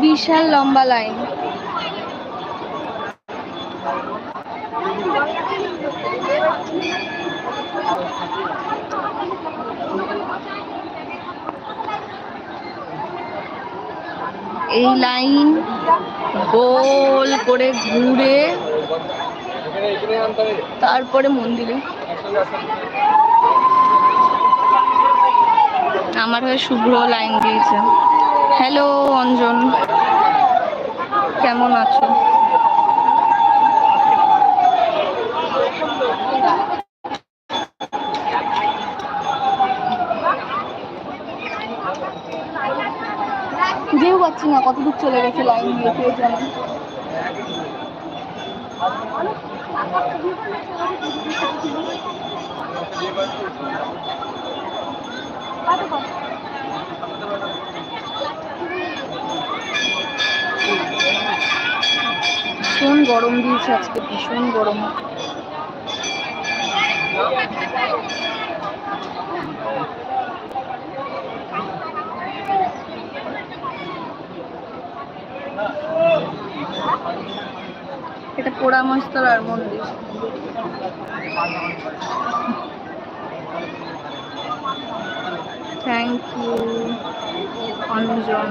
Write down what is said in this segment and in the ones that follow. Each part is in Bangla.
বিশাল লম্বা লাইন। এই লাইন গোল করে ঘুরে তারপরে মন্দিরে। আমার হয়ে শুভ্র লাইন দিয়েছে। হ্যালো অঞ্জন। কেমন আছো? খুঁজেও পাচ্ছি না কত দূর চলে গেছে লাইন দিয়ে কে জানে। ভীষণ গরম দিয়েছে আজকে ভীষণ গরম। এটা পোড়ামস্তলার মন্দির। Thank you Anjan.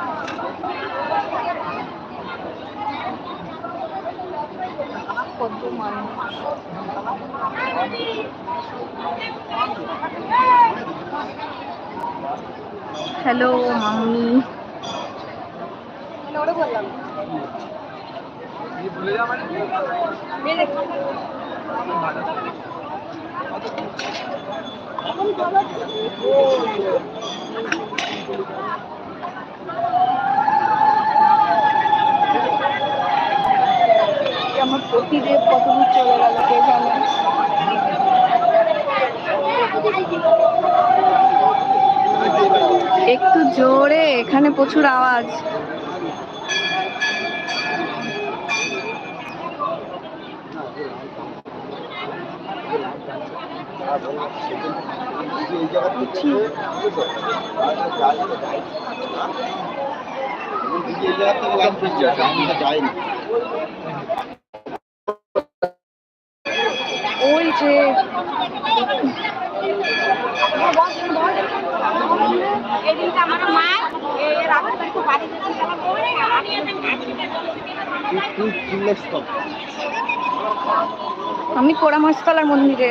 কত মানুষ? হ্যালো মাম্মি বললাম। প্রতিদেব কত দূর চলে গেল কে জানে একটু জোরে এখানে প্রচুর আওয়াজ। ওই যে ওরে আমি পোড়ামাছতলার মন্দিরে।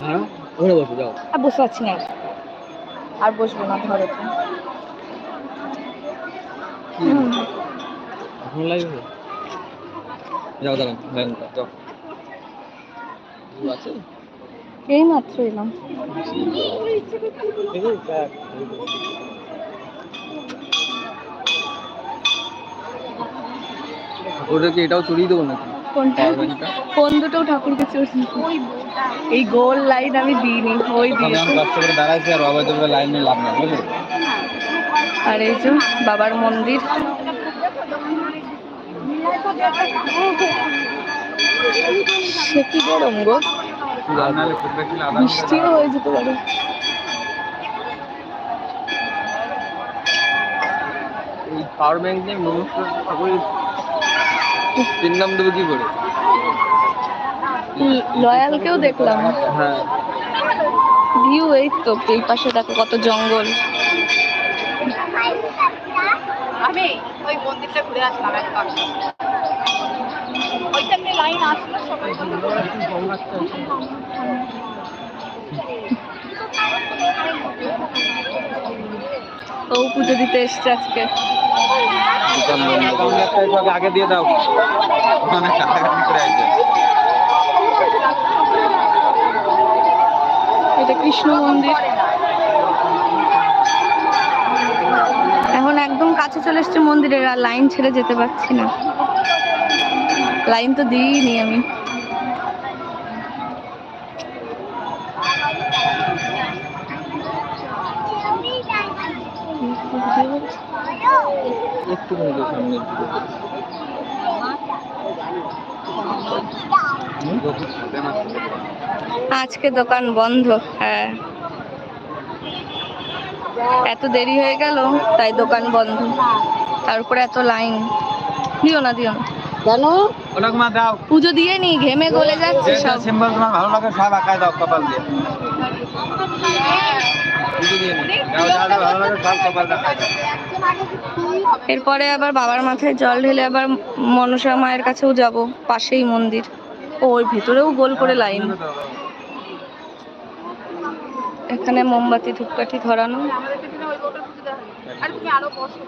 হ্যাঁ বসো পাচ্ছি না। আর বসবো না ধরো তো। হুম। এখন লাগবে? যাও দাঁড়ান লাইন যাও। আছে? এই মাত্র এলাম। ওদেরকে এটাও চড়িয়ে দেবো নাকি? কোনটা? Power কোন দুটো ঠাকুরকে এই গোল লাইন আমি দিইনি ওই ওখানে দিয়েছে আমি কষ্ট করে দাঁড়াইছি আর বাবা তোর লাইন লাভ বুঝলি? আর এই যে বাবার মন্দির। সে কি গরম গো? বৃষ্টিও হয়ে যেতে পারে। এই পাওয়ার ব্যাংক নিয়ে নমস্কার তিন নাম দেবো কি করে? লয়ালকেও দেখলাম। হ্যাঁ। ভিউ এই তো এই পাশে দেখো কত জঙ্গল। আমি ওই মন্দিরটা ঘুরে আসলাম একবার। ও পুজো দিতে এসছে আজকে আগে দিয়ে দাও এটা কৃষ্ণ মন্দির এখন একদম কাছে চলে এসছে মন্দিরের আর লাইন ছেড়ে যেতে পারছি না লাইন তো দিইনি আমি। একটু সামনে আজকে দোকান বন্ধ হ্যাঁ। এত দেরি হয়ে গেল তাই দোকান বন্ধ। তারপরে এত লাইন। দিও না দিও না। কেন ওটা মা দাও পুজো দিয়ে নি ঘেমে গলে যাচ্ছে সব। সিম্বল তোমার ভালো লাগে সব আঁকায় দাও কপাল দিয়ে। এরপরে আবার বাবার মাথায় জল ঢেলে আবার মনসা মায়ের কাছেও যাব পাশেই মন্দির। ও ওর ভেতরেও গোল করে লাইন। এখানে মোমবাতি ধূপকাঠি ধরানো। আর তুমি আরও বসো।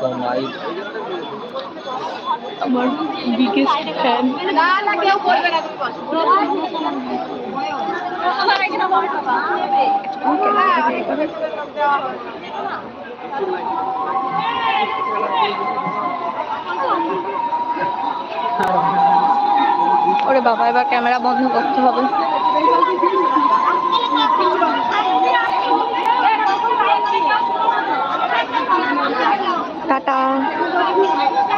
তো মাই আমার বিগেস্ট ফ্যান না না কেউ করবে না ওরে বাবা এবার ক্যামেরা বন্ধ করতে হবে। 嘎嘎